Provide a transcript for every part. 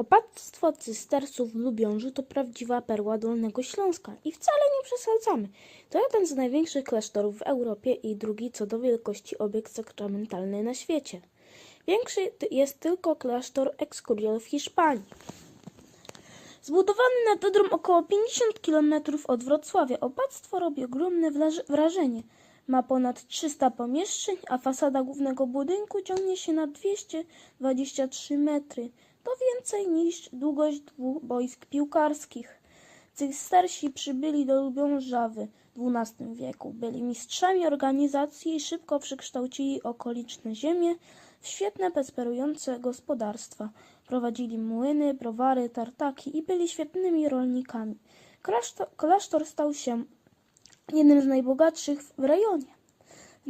Opactwo cystersów w Lubiąży to prawdziwa perła Dolnego Śląska i wcale nie przesadzamy. To jeden z największych klasztorów w Europie i drugi co do wielkości obiekt sakramentalny na świecie. Większy jest tylko klasztor Escurial w Hiszpanii. Zbudowany nad Odrą około 50 km od Wrocławia, opactwo robi ogromne wraż- wrażenie. Ma ponad 300 pomieszczeń, a fasada głównego budynku ciągnie się na 223 metry. To więcej niż długość dwóch boisk piłkarskich. Cystersi przybyli do Lubiążawy w XII wieku. Byli mistrzami organizacji i szybko przekształcili okoliczne ziemie w świetne, prosperujące gospodarstwa. Prowadzili młyny, browary, tartaki i byli świetnymi rolnikami. Klasztor, klasztor stał się jednym z najbogatszych w rejonie.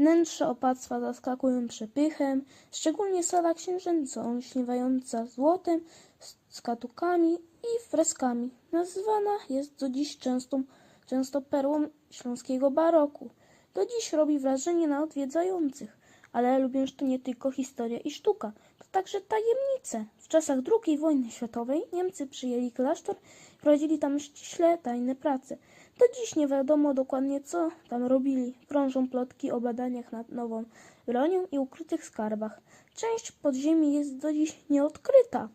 Wnętrze opactwa zaskakują przepychem, szczególnie sala księżyca olśniewająca złotem, z- z katukami i freskami. Nazywana jest do dziś często, perłą śląskiego baroku. Do dziś robi wrażenie na odwiedzających, ale Lubiąż to nie tylko historia i sztuka, także tajemnice. W czasach II wojny światowej Niemcy przyjęli klasztor i prowadzili tam ściśle tajne prace. Do dziś nie wiadomo dokładnie, co tam robili. Krążą plotki o badaniach nad nową bronią i ukrytych skarbach. Część podziemi jest do dziś nieodkryta.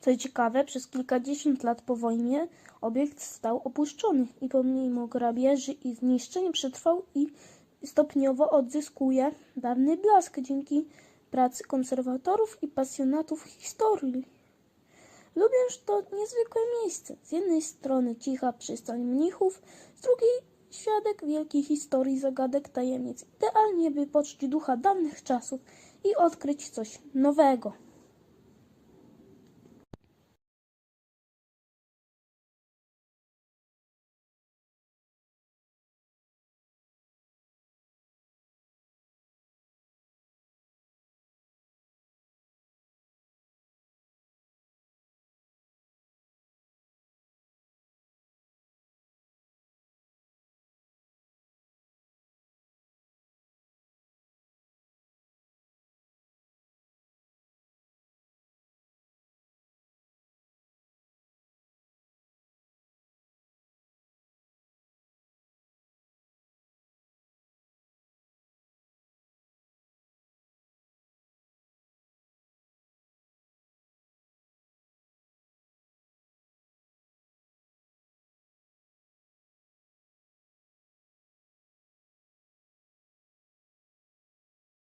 Co ciekawe, przez kilkadziesiąt lat po wojnie obiekt stał opuszczony i pomimo grabieży i zniszczeń przetrwał i stopniowo odzyskuje dawny blask dzięki pracy konserwatorów i pasjonatów historii. Lubiąż to niezwykłe miejsce. Z jednej strony cicha przystań mnichów, z drugiej świadek wielkiej historii, zagadek, tajemnic. Idealnie, by poczuć ducha dawnych czasów i odkryć coś nowego.